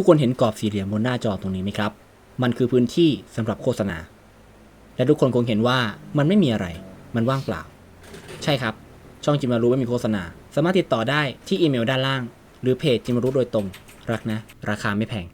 ทุกคนเห็นกรอบสี่เหลี่ยมบนหน้าจอตรงนี้ไหมครับ มันคือพื้นที่สำหรับโฆษณา และทุกคนคงเห็นว่ามันไม่มีอะไร มันว่างเปล่า ใช่ครับ ช่องจิมารู้ไม่มีโฆษณา สามารถติดต่อได้ที่อีเมลด้านล่าง หรือเพจจิมารู้โดยตรง รักนะ ราคาไม่แพง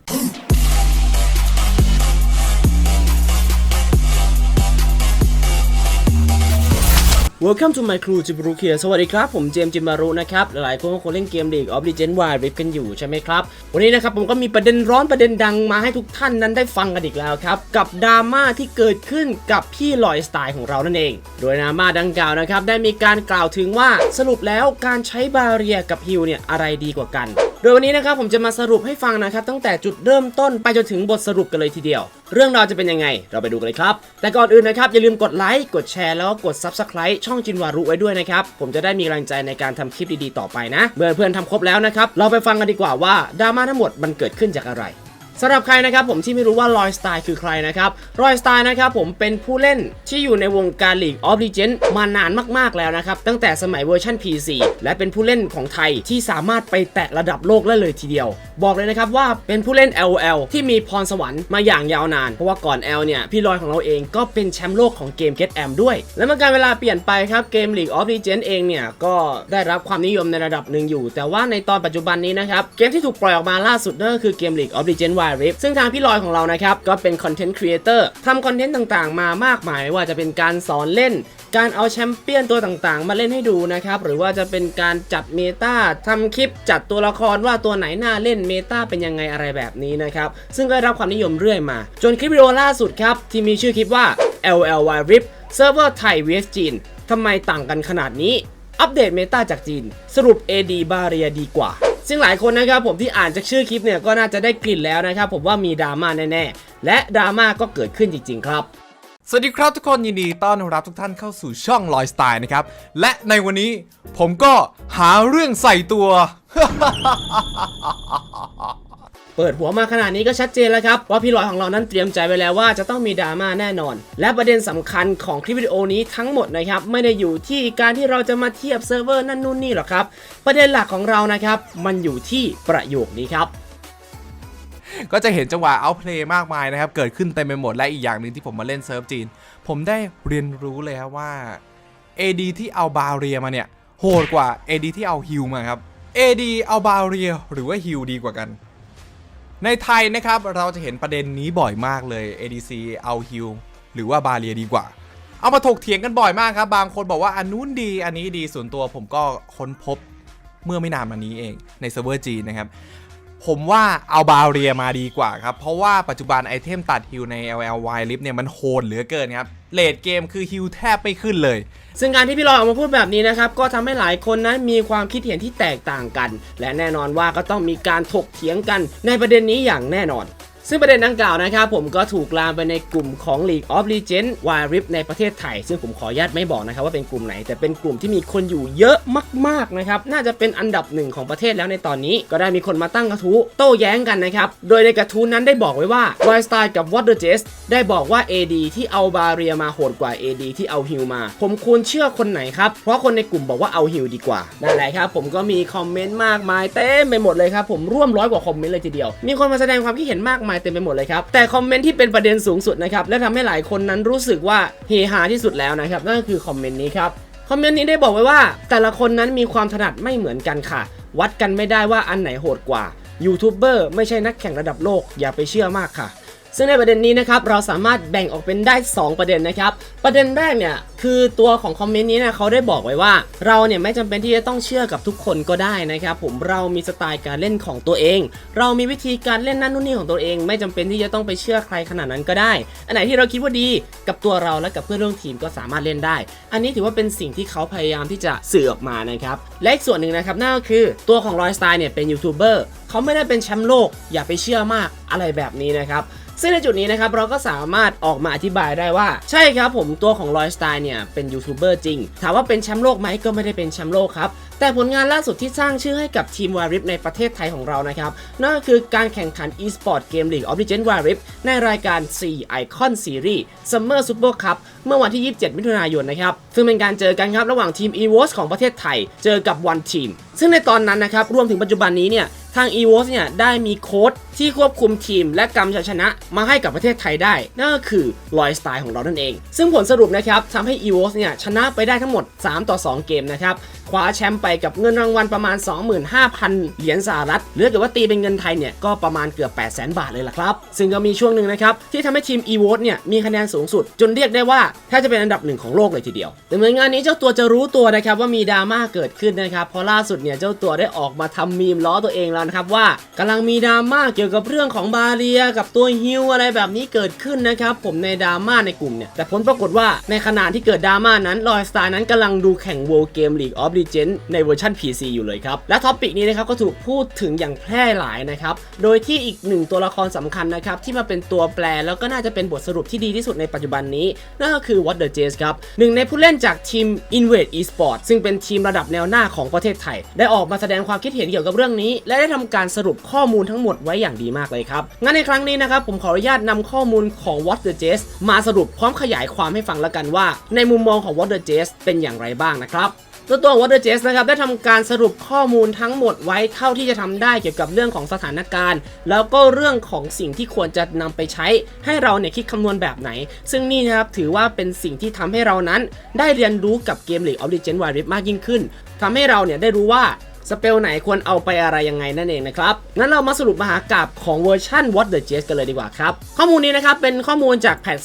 Welcome to my crew จิบรุเคียสวัสดีครับ ผมเจมจิมารุนะครับ หลายๆคนก็คงเล่นเกม League of Legends Wild Rift กันอยู่ใช่ไหมครับ วันนี้นะครับผมก็มีประเด็นร้อนประเด็นดังมาให้ทุกท่านนั้นได้ฟังกันอีกแล้วครับ กับดราม่าที่เกิดขึ้นกับพี่ลอยสไตล์ของเรานั่นเอง โดยดราม่าดังกล่าวนะครับได้มีการกล่าวถึงว่าสรุปแล้วการใช้บาเรียกับฮิลเนี่ยอะไรดีกว่ากัน โดยวันนี้นะครับผมจะมาสรุปให้ฟังนะครับตั้งแต่จุดเริ่มต้นไปจนถึงบทสรุปกันเลยทีเดียว เรื่องราวจะเป็นยังไง เราไปดูกันเลยครับ แต่ก่อนอื่นนะครับอย่าลืมกดไลค์กดแชร์แล้วก็กด Subscribe ช่องจินวารุไว้ด้วยนะครับผมจะได้มีกำลังใจในการทำคลิปดีๆต่อไปนะ เมื่อเพื่อนทำครบแล้วนะครับเราไปฟังกันดีกว่าว่าดราม่าทั้งหมดมันเกิดขึ้นจากอะไร สำหรับใครนะครับผมที่ไม่รู้ว่า Roy Style คือใครนะครับ Roy Style นะครับผมเป็นผู้เล่นที่อยู่ในวงการ League of Legends มานานมากๆแล้วนะครับ ตั้งแต่สมัยเวอร์ชัน PC และเป็นผู้เล่นของไทยที่สามารถไปแตะระดับโลกได้เลยทีเดียว บอกเลยนะครับว่าเป็นผู้เล่น LOL ที่มีพรสวรรค์มาอย่างยาวนาน เพราะว่าก่อน L เนี่ย พี่ลอยของเราเองก็เป็นแชมป์โลกของเกม Get Am ด้วย และเมื่อการเวลาเปลี่ยนไปครับเกม League of Legends เองเนี่ยก็ได้รับความนิยมในระดับหนึ่งอยู่ แต่ว่าในตอนปัจจุบันนี้นะครับเกมที่ถูกปล่อยออกมาล่าสุดนั่นก็คือเกม League of Legends Wild Rift ซึ่งทางพี่ลอยของเรานะครับก็เป็นคอนเทนต์ครีเอเตอร์ทำคอนเทนต์ต่างๆ มามากมายว่าจะเป็นการสอนเล่น การเอาแชมเปี้ยนตัวต่างๆ มาเล่นให้ดูนะครับ หรือว่าจะเป็นการจัดเมตาทำคลิปจัดตัวละครว่าตัวไหนน่าเล่นเมตาเป็นยังไงอะไรแบบนี้นะครับ ซึ่งก็ได้รับความนิยมเรื่อยมา จนคลิปวิดีโอล่าสุดครับที่มีชื่อคลิปว่า LLY RIP เซิร์ฟเวอร์ไทย vs จีนทำไมต่างกันขนาดนี้ อัปเดตเมตาจากจีน สรุป AD บาเรียดีกว่า ซึ่งหลายคนนะครับผมที่อ่านจากชื่อคลิปเนี่ยก็น่าจะได้กลิ่นแล้วนะครับผมว่ามีดราม่าแน่ๆ และดราม่าก็เกิดขึ้นจริง ๆ ครับสวัสดีครับทุกคนยินดีต้อนรับทุกท่านเข้าสู่ช่องลอยสไตล์นะครับ และในวันนี้ผมก็หาเรื่องใส่ตัว เปิดหัวมาขนาดนี้ก็ชัดเจนแล้วครับว่าพี่ลอยของเรานั้นเตรียมใจไว้แล้วว่าจะต้องมีดราม่าแน่นอน และประเด็นสำคัญของคลิปวิดีโอนี้ทั้งหมดนะครับไม่ได้อยู่ที่การที่เราจะมาเทียบเซิร์ฟเวอร์นั่นนู่นนี่หรอกครับ ประเด็นหลักของเรานะครับมันอยู่ที่ประโยคนี้ครับก็จะเห็นจังหวะเอาเพลย์มากมายนะครับ เกิดขึ้นเต็มไปหมดและอีกอย่างหนึ่งที่ผมมาเล่นเซิร์ฟจีน ผมได้เรียนรู้เลยครับว่า AD ที่เอาบาเรียมาเนี่ย โหดกว่า AD ที่เอาฮิลมาครับ AD เอาบาเรียหรือว่าฮิลดีกว่ากัน ในไทยนะครับเราจะเห็นประเด็นนี้บ่อยมากเลย ADC เอาฮิลหรือว่าบาเรียดีกว่า เอามาถกเถียงกันบ่อยมากครับ บางคนบอกว่าอันนู้นดีอันนี้ดีส่วนตัวผมก็ค้นพบเมื่อไม่นานมานี้เองในเซิร์ฟเวอร์จีนนะครับ ผมว่าเอาบาเรียมาดีกว่าครับ เพราะว่าปัจจุบันไอเทมตัดฮิลใน LLY Lift เนี่ยมันโหดเหลือเกินครับเลดเกมคือฮิลแทบไม่ขึ้นเลย ซึ่งการที่พี่ลอยออกมาพูดแบบนี้นะครับ ก็ทำให้หลายคนนั้นมีความคิดเห็นที่แตกต่างกัน และแน่นอนว่าก็ต้องมีการถกเถียงกันในประเด็นนี้อย่างแน่นอน ซึ่งประเด็นดังกล่าวนะครับผมก็ถูกลามไปในกลุ่มของ League of Legends Wild Rift ในประเทศไทย ซึ่งผมขออนุญาตไม่บอกนะครับว่าเป็นกลุ่มไหน แต่เป็นกลุ่มที่มีคนอยู่เยอะมากๆนะครับน่าจะเป็นอันดับหนึ่งของประเทศแล้วในตอนนี้ ก็ได้มีคนมาตั้งกระทู้โต้แย้งกันนะครับโดยในกระทู้นั้นได้บอกไว้ว่า Roy Style กับ Water j e s ได้บอกว่า AD ที่เอาบาเรียมาโหดกว่า AD ที่เอาฮิลมา ผมควรเชื่อคนไหนครับเพราะคนในกลุ่มบอกว่าเอาฮิลดีกว่านั่นแหละครับผมก็มีคอมเมนต์มากมายเต็มไปหมดเลยครับผมร่วมร้อยกว่าคอมเมนต์เลยทีเดียวมีคนมาแสดงความคิดเห็นมากมายเต็มไปหมดเลยครับ แต่คอมเมนต์ที่เป็นประเด็นสูงสุดนะครับและทำให้หลายคนนั้นรู้สึกว่าเฮฮาที่สุดแล้วนะครับนั่นก็คือคอมเมนต์นี้ครับคอมเมนต์นี้ได้บอกไว้ว่า แต่ละคนนั้นมีความถนัดไม่เหมือนกันค่ะ วัดกันไม่ได้ว่าอันไหนโหดกว่ายูทูบเบอร์ไม่ใช่นักแข่งระดับโลกอย่าไปเชื่อมากค่ะ ซึ่งในประเด็นนี้นะครับเราสามารถแบ่งออกเป็นได้ 2 ประเด็นนะครับ ประเด็นแรกเนี่ยคือตัวของคอมเมนต์นี้นะเขาได้บอกไว้ว่า เราเนี่ยไม่จำเป็นที่จะต้องเชื่อกับทุกคนก็ได้นะครับผมเรามีสไตล์การเล่นของตัวเอง เรามีวิธีการเล่นนั่นนู่นนี่ของตัวเอง ไม่จำเป็นที่จะต้องไปเชื่อใครขนาดนั้นก็ได้ อันไหนที่เราคิดว่าดีกับตัวเราและกับเพื่อนร่วมทีมก็สามารถเล่นได้ อันนี้ถือว่าเป็นสิ่งที่เขาพยายามที่จะสื่อออกมานะครับและอีกส่วนหนึ่งนะครับนั่นก็คือตัวของรอยสไตล์เนี่ยเป็นยูทูบเบอร์เขาไม่ได้เป็นแชมป์โลกอย่าไปเชื่อมากอะไรแบบนี้นะครับ ซึ่งในจุดนี้นะครับเราก็สามารถออกมาอธิบายได้ว่า ใช่ครับผมตัวของลอยสไตล์เนี่ยเป็นยูทูบเบอร์จริง ถามว่าเป็นแชมป์โลกไหมก็ไม่ได้เป็นแชมป์โลกครับ แต่ผลงานล่าสุดที่สร้างชื่อให้กับทีมวาริฟในประเทศไทยของเรานะครับ นั่นก็คือการแข่งขัน e-sport Game League of Legends วาริฟในรายการ4 Icon Series Summer Super Cup เมื่อวันที่ 27 มิถุนายนนะครับ ซึ่งเป็นการเจอกันครับระหว่างทีม EVOS ของประเทศไทย เจอกับ One Team ซึ่งในตอนนั้นนะครับรวมถึงปัจจุบันนี้เนี่ยทาง EVOS เนี่ยได้มีโค้ดที่ควบคุมทีม และกำชัยชนะมาให้กับประเทศไทยได้ นั่นก็คือลอยสไตล์ของเรานั่นเอง ซึ่งผลสรุปนะครับทำให้ EVOS เนี่ยชนะไปได้ทั้งหมด 3 ต่อ 2 เกมนะครับคว้าแชมป์ไปกับเงินรางวัลประมาณ 25,000 เหรียญสหรัฐหรือเกิดว่าตีเป็นเงินไทยเนี่ยก็ประมาณเกือบ 800,000 บาทเลยล่ะครับ ซึ่งก็มีช่วงหนึ่งนะครับที่ทำให้ทีม EVOS เนี่ยมีคะแนนสูงสุด จนเรียกได้ว่าแทบจะเป็นอันดับหนึ่งของโลกเลยทีเดียวแต่เหมือนงานนี้เจ้าตัวจะรู้ตัวนะครับว่ามีดราม่าเกิดขึ้นนะครับเพราะล่าสุดเนี่ยเจ้าตัวได้ออกมาทำมีมล้อตัวเองแล้วนะครับว่ากำลังมีดราม่าเกี่ยวกับเรื่องของบาเรียกับตัวฮิวอะไรแบบนี้เกิดขึ้นนะครับผมในดราม่าในกลุ่มเนี่ยแต่ผลปรากฏว่าในขณะที่เกิดดราม่านั้นลอยสตาร์นั้นกำลังดูแข่ง World Game League of Legends ในเวอร์ชัน PC อยู่เลยครับและท็อปิกนี้นะครับก็ถูกพูดถึงอย่างแพร่หลายนะครับโดยที่อีกหนึ่งตัวละครสำคัญนะครับที่มาเป็นตัวแปรแล้วก็น่าจะเป็นบทสรุปที่ดีที่สุดในปัจจุบันนี้นั่นก็คือ What the Jays ครับหนึ่งในผู้เล่นจากทีม Invade Esport ซึ่งเป็นทีมระดับแนวหน้าของประเทศไทย ได้ออกมาแสดงความคิดเห็นเกี่ยวกับเรื่องนี้ และได้ทำการสรุปข้อมูลทั้งหมดไว้อย่างดีมากเลยครับ งั้นในครั้งนี้นะครับผมขออนุญาตนำข้อมูลของ What the Jays มาสรุปพร้อมขยายความให้ฟังแล้วกันว่า ในมุมมองของ What the Jays เป็นอย่างไรบ้างนะครับ ตัวตัว Water j e s นะครับได้ทำการสรุปข้อมูลทั้งหมดไว้เท่าที่จะทำได้เกี่ยวกับเรื่องของสถานการณ์ แล้วก็เรื่องของสิ่งที่ควรจะนำไปใช้ ให้เราเนี่ยคิดคำนวณแบบไหน ซึ่งนี่นะครับถือว่าเป็นสิ่งที่ทำให้เรานั้น ได้เรียนรู้กับเกม League of Legends Wild Rift มากยิ่งขึ้นทำให้เราเนี่ยได้รู้ว่า สเปลไหนควรเอาไปอะไรยังไงนั่นเองนะครับ งั้นเรามาสรุปมหากราบของเวอร์ชัน What the Jazz กันเลยดีกว่าครับ ข้อมูลนี้นะครับเป็นข้อมูลจากแพท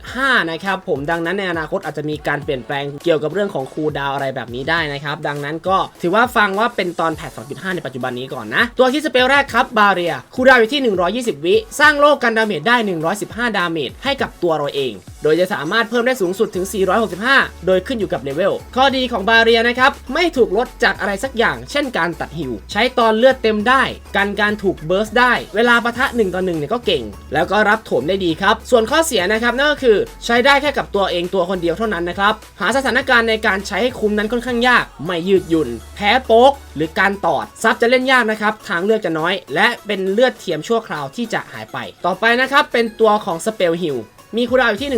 2.5 นะครับผมดังนั้นในอนาคตอาจจะมีการเปลี่ยนแปลงเกี่ยวกับเรื่องของคูดาวอะไรแบบนี้ได้นะครับ ดังนั้นก็ถือว่าฟังว่าเป็นตอนแพท 2.5 ในปัจจุบันนี้ก่อนนะ ตัวที่สเปลแรกครับบาเรียคูดาวอยู่ที่ 120 วิ สร้างโลกกันดาเมจได้ 115 ดาเมจให้กับตัวเราเอง โดยจะสามารถเพิ่มได้สูงสุดถึง 465 โดยขึ้นอยู่กับเลเวล ข้อดีของบาเรียนะครับ ไม่ถูกลดจากอะไรสักอย่าง เช่นการตัดฮิว ใช้ตอนเลือดเต็มได้ กันการถูกเบิร์สได้ เวลาปะทะ1ต่อ1เนี่ยก็เก่ง แล้วก็รับโถมได้ดีครับ ส่วนข้อเสียนะครับนั่นก็คือใช้ได้แค่กับตัวเองตัวคนเดียวเท่านั้นนะครับหาสถานการณ์ในการใช้ให้คุ้มนั้นค่อนข้างยาก ไม่ยืดหยุ่น แพ้โป๊กหรือการตอดซับจะเล่นยากนะครับทางเลือกจะน้อย และเป็นเลือดเทียมชั่วคราวที่จะหายไป ต่อไปนะครับเป็นตัวของสเปลฮิล มีคูลดาวอยู่ที่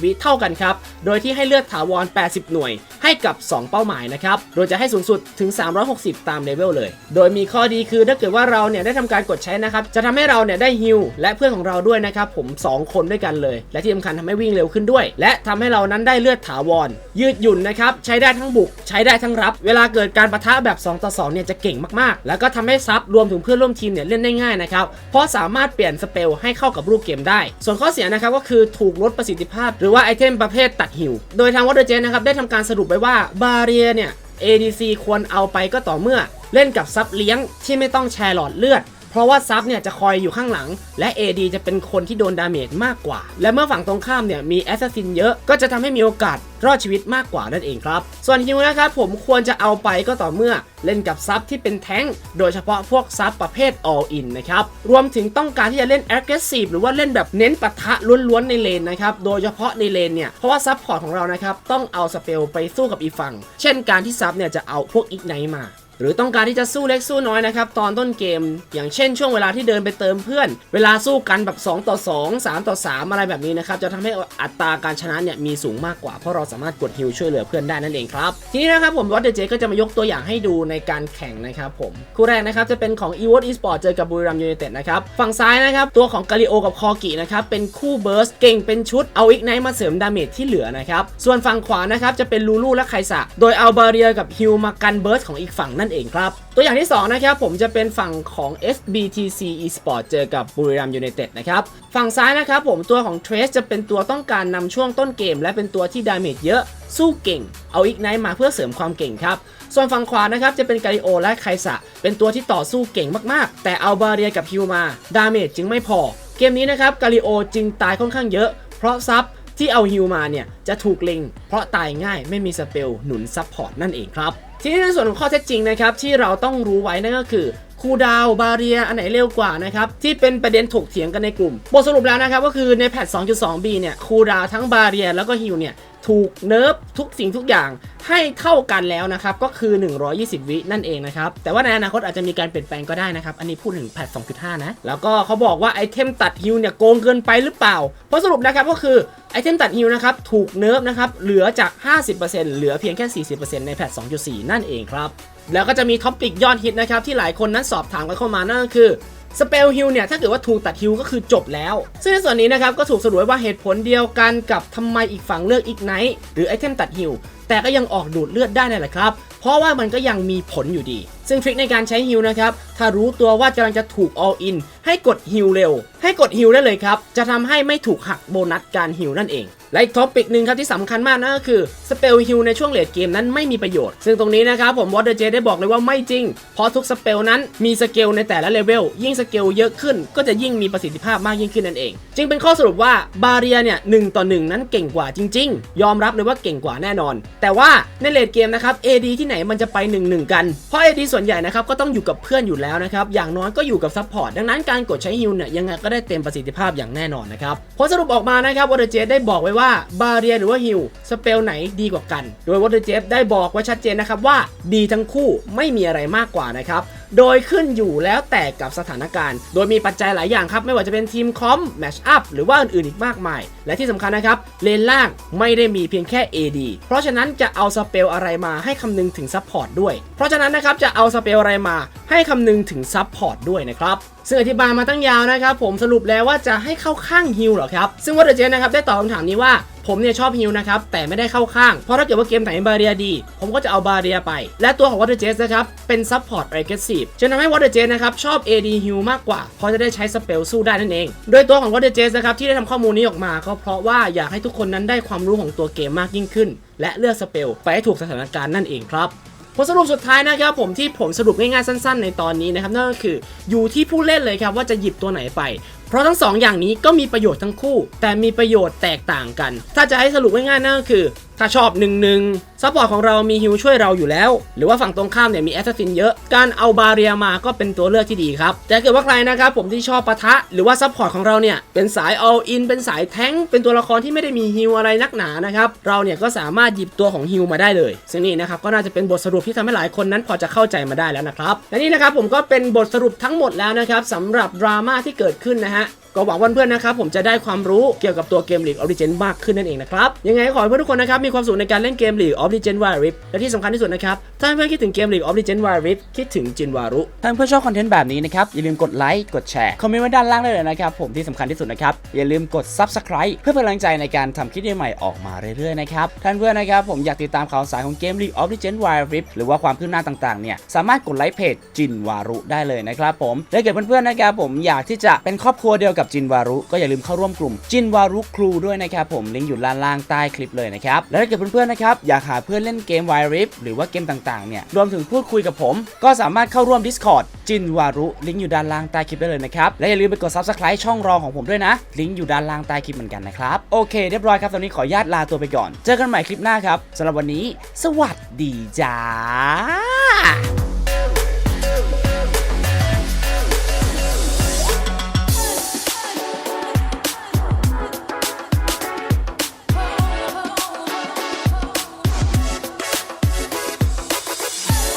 120 วิเท่ากันครับ โดยที่ให้เลือดถาวร 80 หน่วย ให้กับ 2 เป้าหมายนะครับ โดยจะให้สูงสุดถึง 360 ตามเลเวลเลย โดยมีข้อดีคือถ้าเกิดว่าเราเนี่ยได้ทำการกดใช้นะครับ จะทำให้เราเนี่ยได้ฮิลและเพื่อนของเราด้วยนะครับ ผม 2 คนด้วยกันเลย และที่สำคัญทำให้วิ่งเร็วขึ้นด้วย และทำให้เรานั้นได้เลือดถาวร ยืดหยุ่นนะครับ ใช้ได้ทั้งบุก ใช้ได้ทั้งรับ เวลาเกิดการปะทะแบบ 2 ต่อ 2 เนี่ยจะเก่งมากๆ แล้วก็ทำให้ซับรวมถึงเพื่อนร่วมทีมเนี่ยเล่นได้ง่ายนะครับ เพราะสามารถเปลี่ยนสเปลให้เข้ากับรูปเกมได้ ส่วนข้อเสียนะครับก็คือถููกลดประสิทธิภาพ หรือว่าไอเทมประเภทตัดหิว โดยทางวอเตอร์เจนนะครับได้ทำการสรุปไว้ว่าบาเรียเนี่ย ADC ควรเอาไปก็ต่อเมื่อเล่นกับซับเลี้ยงที่ไม่ต้องแชร์หลอดเลือด เพราะว่าซับเนี่ยจะคอยอยู่ข้างหลัง และ AD จะเป็นคนที่โดนดาเมจมากกว่า และเมื่อฝั่งตรงข้ามเนี่ยมีแอสซัสซินเยอะก็จะทำให้มีโอกาสรอดชีวิตมากกว่านั่นเองครับ ส่วนฮิวนะครับผมควรจะเอาไปก็ต่อเมื่อเล่นกับซับที่เป็นแท้งโดยเฉพาะพวกซับประเภท all in นะครับ รวมถึงต้องการที่จะเล่น aggressive หรือว่าเล่นแบบเน้นปะทะล้วนๆในเลนนะครับ โดยเฉพาะในเลนเนี่ย เพราะว่าซับพอร์ตของเรานะครับ ต้องเอาสเปลไปสู้กับอีกฝั่ง เช่นการที่ซับเนี่ยจะเอาพวกอีกไนมา หรือต้องการที่จะสู้เล็กสู้น้อยนะครับตอนต้นเกม อย่างเช่นช่วงเวลาที่เดินไปเติมเพื่อน เวลาสู้กันแบบ 2 ต่อ 2 3 ต่อ 3 อะไรแบบนี้นะครับจะทำให้อัตราการชนะเนี่ยมีสูงมากกว่า เพราะเราสามารถกดฮิลช่วยเหลือเพื่อนได้นั่นเองครับ ทีนี้นะครับผมวัดเดเจก็จะมายกตัวอย่างให้ดูในการแข่งนะครับผมคู่แรกนะครับจะเป็นของ e v o t Esport เจอกับบุรีรัมยูไนเต็ดนะครับฝั่งซ้ายนะครับตัวของกาลิโอกับคอกินะครับเป็นคู่เบิร์สเก่งเป็นชุดเอาอีกไนมาเสริมดาเมจที่เหลือนะครับส่วนฝั่งขวานะครับจะเป็นลูลูและไคซะโดยเอาบาเรียกับฮิลมากันเบิร์สของอีกฝั่งนั่นเองครับ ตัวอย่างที่ 2 นะครับผมจะเป็นฝั่งของ SBTC Esport เจอกับบุรีรัมยูไนเต็ดนะครับ ฝั่งซ้ายนะครับผมตัวของ Trace จะเป็นตัวต้องการนำช่วงต้นเกม และเป็นตัวที่ดาเมจเยอะ สู้เก่ง เอาอีกไนมาเพื่อเสริมความเก่งครับ ส่วนฝั่งขวานะครับจะเป็นกาลิโอและไคซะเป็นตัวที่ต่อสู้เก่งมากๆ แต่เอาบาเรียกับฮิวมาดาเมจจึงไม่พอ เกมนี้นะครับกาลิโอจึงตายค่อนข้างเยอะ เพราะซับที่เอาฮิวมาเนี่ยจะถูกเล็งเพราะตายง่ายไม่มีสเปลหนุนซับพอร์ตนั่นเองครับ ทีนี้ในส่วนของข้อเท็จจริงนะครับที่เราต้องรู้ไว้นั่นก็คือคูดาวบาเรียอันไหนเร็วกว่านะครับที่เป็นประเด็นถกเถียงกันในกลุ่ม บทสรุปแล้วนะครับก็คือในแพท 2.2b เนี่ยคูดาวทั้งบาเรียแล้วก็ฮิวเนี่ย ถูกเนิร์ฟทุกสิ่งทุกอย่างให้เท่ากันแล้วนะครับ ก็คือ 120 วินั่นเองนะครับ แต่ว่าในอนาคตอาจจะมีการเปลี่ยนแปลงก็ได้นะครับ อันนี้พูดถึงแพท 2.5 นะ แล้วก็เขาบอกว่าไอเทมตัดฮิวเนี่ยโกงเกินไปหรือเปล่า เพราะสรุปนะครับก็คือไอเทมตัดฮิวนะครับถูกเนิร์ฟนะครับเหลือจาก 50%เหลือเพียงแค่ 40%ในแพท 2.4 นั่นเองครับแล้วก็จะมีท็อปิกยอดฮิตนะครับที่หลายคนนั้นสอบถามกันเข้ามานั่นก็คือ สเปลฮิลเนี่ยถ้าเกิดว่าถูกตัดฮิลก็คือจบแล้ว ซึ่งในส่วนนี้นะครับก็ถูกสรุปว่าเหตุผลเดียวกันกับทำไมอีกฝั่งเลือกอีกไนท์หรือไอเทมตัดฮิลแต่ก็ยังออกดูดเลือดได้นั่นแหละครับ เพราะว่ามันก็ยังมีผลอยู่ดี ซึ่งทริคในการใช้ฮิลนะครับ ถ้ารู้ตัวว่ากำลังจะถูก all in ให้กดฮิลเร็ว ให้กดฮิลได้เลยครับ จะทำให้ไม่ถูกหักโบนัสการฮิลนั่นเอง และอีกท็อปิกหนึ่งครับที่สำคัญมากนั่นก็คือสเปลฮิลในช่วงเลดเกมนั้นไม่มีประโยชน์ ซึ่งตรงนี้นะครับผมวอเตอร์เจได้บอกเลยว่าไม่จริง เพราะทุกสเปลนั้นมีสเกลในแต่ละเลเวลยิ่งสเกลเยอะขึ้น ก็จะยิ่งมีประสิทธิภาพมากยิ่งขึ้นนั่นเอง จึงเป็นข้อสรุปว่าบาเรียเนี่ยหต่อ1นั้นเก่งกว่าจริง ๆ ยอมรับเลยว่าเก่งกว่าแน่นอน แต่ว่าในเลดเกมนะครับ AD ที่ไหนมันจะไป 1 1 กัน เพราะ AD ส่วนใหญ่นะครับก็ต้องอยู่กับเพื่อนอยู่แล้วนะครับ อย่างน้อยก็อยู่กับซัพพอร์ต ดังนั้นการกดใช้ฮิลเนี่ยยังไงก็ได้เต็มประสิทธิภาพอย่างแน่นอนนะครับ ผลสรุปออกมานะครับวอเตอร์เจได้บอกไว้ว่าบาเรียหรือว่าฮิลสเปลไหนดีกว่ากัน โดยวอเตอร์เจฟได้บอกไว้ชัดเจนนะครับว่าดีทั้งคู่ไม่มีอะไรมากกว่านะครับโดยขึ้นอยู่แล้วแต่กับสถานการณ์ โดยมีปัจจัยหลายอย่างครับ ไม่ว่าจะเป็นทีมคอมแมชอัพหรือว่าอื่นๆอีกมากมาย และที่สำคัญนะครับ เลนล่างไม่ได้มีเพียงแค่ AD เพราะฉะนั้นจะเอาสเปลอะไรมาให้คำนึงถึงซัพพอร์ตด้วย เพราะฉะนั้นนะครับจะเอาสเปลอะไรมาให้คำนึงถึงซัพพอร์ตด้วยนะครับซึ่งอธิบายมาตั้งยาวนะครับผมสรุปแล้วว่าจะให้เข้าข้างฮิลหรอครับซึ่งวอเตอร์เจนนะครับได้ตอบคำถามนี้ว่า ผมเนี่ยชอบฮิลนะครับแต่ไม่ได้เข้าข้าง เพราะถ้าเกิดว่าเกมไหนบาเรียดี ผมก็จะเอาบาเรียไป และตัวของวอเตอร์เจสนะครับเป็นซัพพอร์ต aggressive จึงทำให้วอเตอร์เจสนะครับชอบ AD ฮิลมากกว่าเพราะจะได้ใช้สเปลสู้ได้นั่นเอง โดยตัวของวอเตอร์เจสนะครับที่ได้ทำข้อมูลนี้ออกมาก็เพราะว่าอยากให้ทุกคนนั้นได้ความรู้ของตัวเกมมากยิ่งขึ้น และเลือกสเปลไปให้ถูกสถานการณ์นั่นเองครับผลสรุปสุดท้ายนะครับผมที่ผมสรุปง่ายๆสั้น ๆ ในตอนนี้นะครับนั่นก็คืออยู่ที่ผู้เล่นเลยครับว่าจะหยิบตัวไหนไปเพราะทั้งสองอย่างนี้ก็มีประโยชน์ทั้งคู่ แต่มีประโยชน์แตกต่างกัน ถ้าจะให้สรุปง่ายๆนั่นก็คือ ถ้าชอบ1นึงซัพพอร์ตของเรามีฮิวช่วยเราอยู่แล้ว หรือว่าฝั่งตรงข้ามเนี่ยมีแอสซัสซินเยอะ การเอาบาเรียมาก็เป็นตัวเลือกที่ดีครับ แต่เกิดว่าใครนะครับผมที่ชอบปะทะ หรือว่าซัพพอร์ตของเราเนี่ยเป็นสาย all in เป็นสายแท้งเป็นตัวละครที่ไม่ได้มีฮิวอะไรนักหนานะครับ เราเนี่ยก็สามารถหยิบตัวของฮิวมาได้เลย ซึ่งนี่นะครับก็น่าจะเป็นบทสรุปที่ทำให้หลายคนนั้นพอจะเข้าใจมาได้แล้วนะครับ และนี่นะครับผมก็เป็นบทสรุปทั้งหมดแล้วนะครับสำหรับดราม่าที่เกิดขึ้นนะฮะ ก็หวังว่าเพื่อนๆนะครับผมจะได้ความรู้เกี่ยวกับตัวเกม League of Legends มากขึ้นนั่นเองนะครับยังไงขอให้เพื่อนทุกคนนะครับมีความสุขในการเล่นเกม League of Legends Wild Rift และที่สำคัญที่สุดนะครับถ้าเพื่อนคิดถึงเกม League of Legends Wild Rift คิดถึงจินวารุถ้าเพื่อนชอบคอนเทนต์แบบนี้นะครับอย่าลืมกดไลค์กดแชร์คอมเมนต์ไว้ด้านล่างได้เลยนะครับผมที่สำคัญที่สุดนะครับอย่าลืมกด Subscribe เพื่อเป็นกำลังใจในการทำคลิปใหม่ๆออกมาเรื่อยๆนะครับท่านเพื่อนนะครับผมอยากติดตามข่าวสารของเกม League of Legends Wild Rift หรือว่าความคืบหน้าต่างๆเนี่ยสามารถกดไลค์เพจจินวารุได้เลยนะครับผมและเกิดเพื่อนๆนะครับผมอยากที่จะเป็นครอบครัวเดียวกับจินวารุก็อย่าลืมเข้าร่วมกลุ่มจินวารุครูด้วยนะครับผมลิงก์อยู่ด้านล่างใต้คลิปเลยนะครับและถ้าเกิดเพื่อนๆนะครับอยากหาเพื่อนเล่นเกม Wild Rift หรือว่าเกมต่างๆเนี่ยรวมถึงพูดคุยกับผม ก็สามารถเข้าร่วม Discord จินวารุลิงก์อยู่ด้านล่างใต้คลิปได้เลยนะครับและอย่าลืมไปกด Subscribe ช่องรองของผมด้วยนะลิงก์อยู่ด้านล่างใต้คลิปเหมือนกันนะครับโอเคเรียบร้อยครับตอนนี้ขออนุญาตลาตัวไปก่อน เจอกันใหม่คลิปหน้าครับสำหรับวันนี้ สวัสดีจ้า